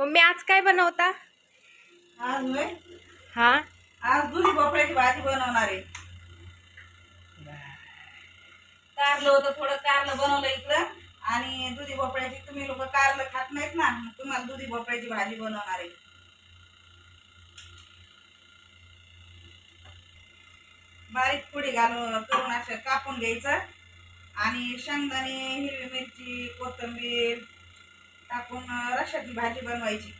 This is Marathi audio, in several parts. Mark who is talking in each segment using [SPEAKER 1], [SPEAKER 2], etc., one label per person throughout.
[SPEAKER 1] मम्मी आज काय बनवता?
[SPEAKER 2] आज होय?
[SPEAKER 1] हा?
[SPEAKER 2] आज दुधी भोपळ्याची भाजी बनवणार आहे. कारलं होतं थोडं कारलं बनवलं इकडं. आणि दुधी भोपळ्याची तुम्ही लोक कारलं खात नाहीत ना मग तुम्हाला दुधी भोपळ्याची भाजी बनवणार आहे. बारीक पुडी घालून करून असं कापून घ्यायचं. आणि शेंगदाणे हिरवी मिरची कोथिंबीर टाकून अं, रशाची भाजी बनवायची.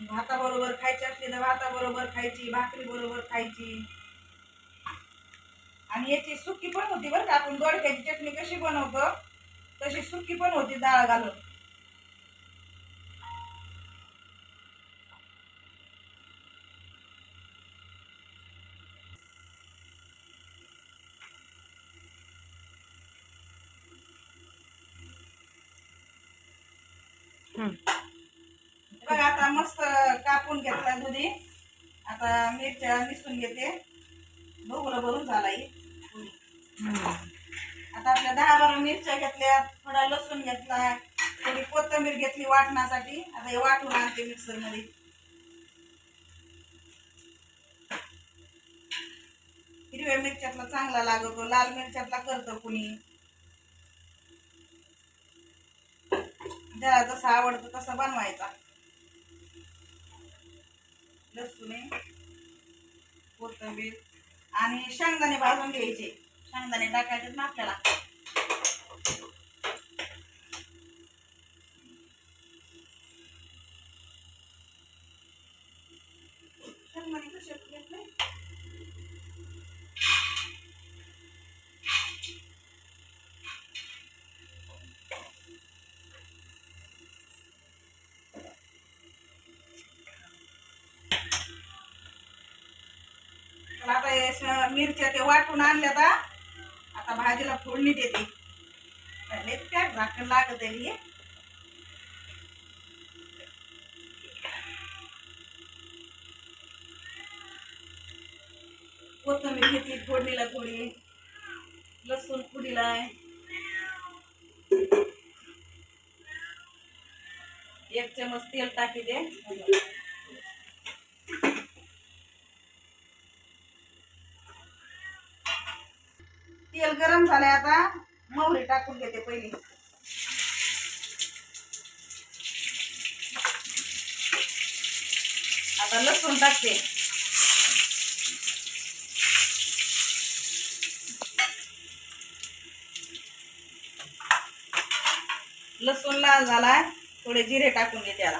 [SPEAKER 2] भाताबरोबर खायची असली तर भाताबरोबर खायची भाकरी बरोबर खायची. आणि याची सुकी पण होती बरं का. आपण दोडक्याची चटणी कशी बनवतो तशी सुकी पण होती डाळ घालून. बघा आता मस्त कापून घेतला दुधी. आता मिरच्या निसून घेते. बघूला भरून झाला ही. आता आपल्या दहा बारा मिरच्या घेतल्या थोडा लसूण घेतला थोडी कोथिंबीर घेतली वाटण्यासाठी. आता हे वाटून आणते मिक्सरमध्ये हिरव्या मिरच्यातला चांगला लागतो लाल मिरच्यातला करतो कुणी. ज्याला जसं आवडतं तसं बनवायचा. लसूणे कोथंबीर कोथिंबीर आणि शेंगदाणे भाजून घ्यायचे. शेंगदाणे टाकायचे ना आपल्याला. मिरच्या ते वाटून आणल्या आता आता भाजीला फोडणी देते. पहिले काय झाकण लागत आहे कोथंबीर कोथिंबीर घेतली फोडणीला थोडी. लसूण फोडीला एक चमच तेल टाकी दे. तेल गरम झालंय आता मोहरी टाकून घेते पहिली. आता लसूण टाकते. लसूण लाल झालाय थोडे जिरे टाकून घे त्याला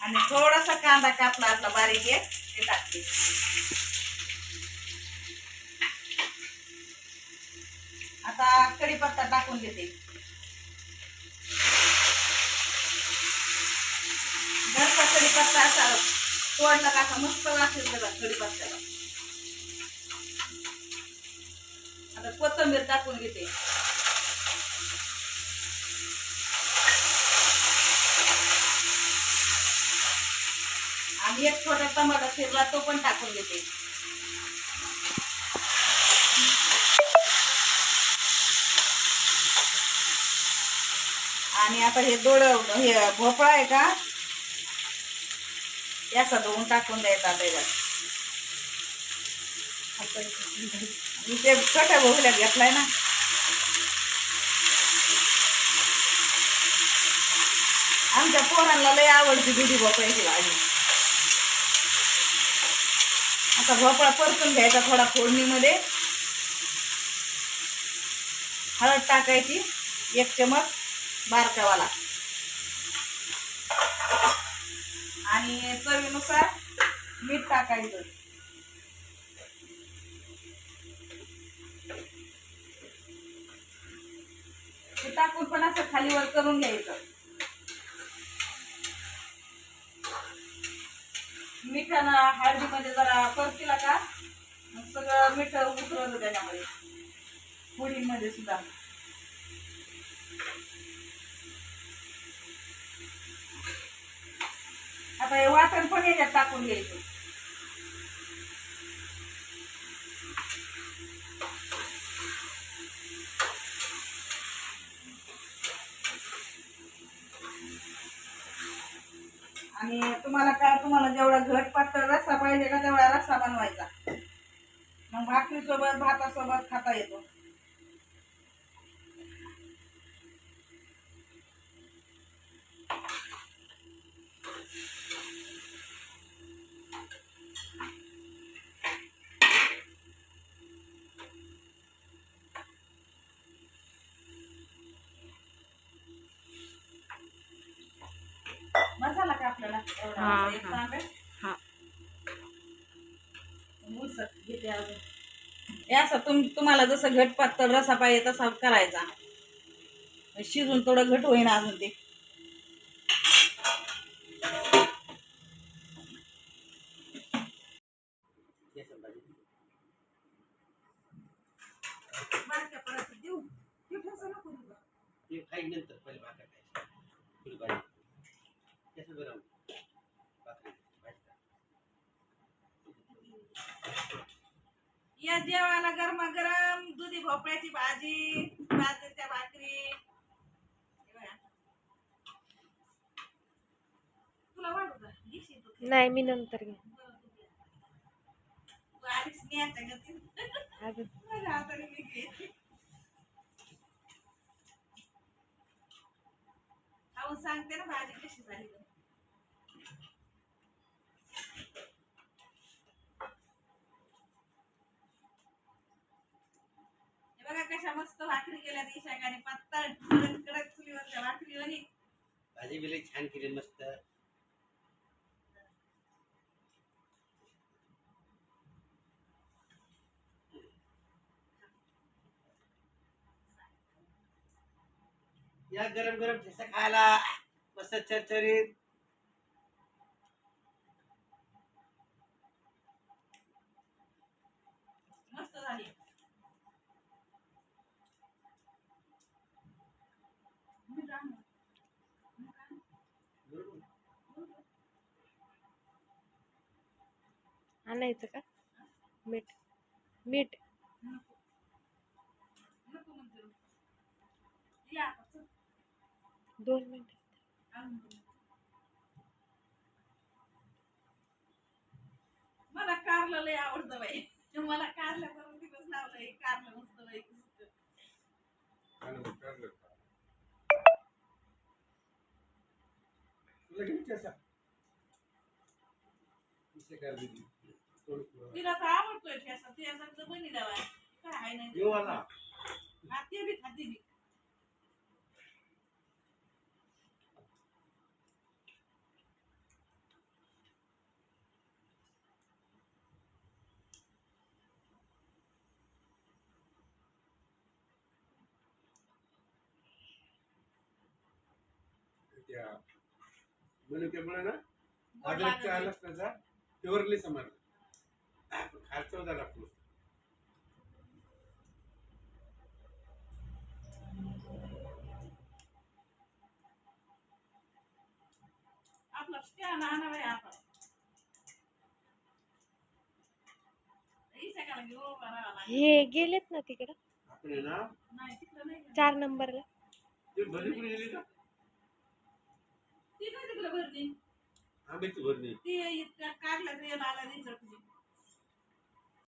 [SPEAKER 2] आणि थोडासा कांदा कापला आपला बारीक आहे ते टाकते. आता कढीपत्ता टाकून घेते. घरचा कढीपत्ता असा तोडला का असा मस्त वास येतो बघा कढीपत्त्याला आता कोथिंबीर टाकून घेते. आणि एक छोटा टमाटा फिरला तो पण टाकून घेते. आणि आता हे दोड हे भोपळा आहे का? याचा दोन टाकून द्यायचा त्याच्यात मी ते छोट्या भोपळ्यात घेतलाय ना. आमच्या पोरांना लय आवडते दुधी भोपळ्याची भाजी. आता भोपळा परतून घ्यायचा थोडा फोडणीमध्ये. हळद टाकायची एक चमच. बारकावाला आणि चवीनुसार मीठ टाकायचं. ते टाकून पण असं खालीवर करून घ्यायचं. मिठानं हळदीमध्ये जरा परतीला का मग सगळं मीठ उतरवलं त्याच्यामध्ये. पुडीमध्ये सुद्धा. आता हे वाटण पण याच्यात टाकून घ्यायचं. आणि तुम्हाला काय तुम्हाला जेवढा घट पातळ रस्सा पाहिजे का तेवढा रस्सा बनवायचा. मग भाकरीसोबत भातासोबत खाता येतो. मसाला का आपल्याला एवढा?
[SPEAKER 1] हा,
[SPEAKER 2] एक
[SPEAKER 1] हा.
[SPEAKER 2] तांबे?
[SPEAKER 1] हा
[SPEAKER 2] उसक घेते अजून. हे असं तुम तुम्हाला जसं घट पातळ रसा पाहिजे तसा करायचा शिजून थोडं घट होईन अजून ते बारक्या परत देऊ देऊ ठेसा नको देऊ बा.
[SPEAKER 3] ते काही नंतर पहिले भाकर खायची फुल भाजी कसं बरं भाकरी भाजी
[SPEAKER 2] या जेवायला गरमागरम दुधी भोपळ्याची भाजी बाजरीच्या भाकरी. तुला का? तू?
[SPEAKER 1] नाही मी नंतर घे
[SPEAKER 2] सांगते ना भाजी कशी झाली तर. हे बघा कशा मस्त भाकरी केल्या दिशाकाने पत्ता कडक कडक चुलीवरच्या भाकरी आणि
[SPEAKER 3] भाजी बिले छान केली मस्त. या गरम गरम ठेसा खायला. मस्त चरचरीत
[SPEAKER 2] मस्त झाली मीठ आण. मीठ आण.
[SPEAKER 1] आणायचं का? मीठ. मीठ. दोन मिनिट.
[SPEAKER 2] मला कारलं लय आवडतं बाई. मला कारल्या करून दिवस लावलंय कारलं मस्त बाई.
[SPEAKER 3] तुला किती
[SPEAKER 2] तिला तर आवडतोय ठेसा ते असं बनी लावाय काय आहे नाही
[SPEAKER 3] येऊ आला
[SPEAKER 2] हा, ते बी खाते बी.
[SPEAKER 3] त्या मनुक्यामुळे ना
[SPEAKER 2] लागत नाही.
[SPEAKER 3] लसणाचा प्युअरली समान
[SPEAKER 2] घेऊन उभा राहावं लागेल.
[SPEAKER 1] हे गेलेत ना तिकडं?
[SPEAKER 3] आपण आहे ना?
[SPEAKER 2] नाही तिकडं नाही गेलं.
[SPEAKER 1] चार नंबरला.
[SPEAKER 3] ते
[SPEAKER 2] काय तिकडं भरली?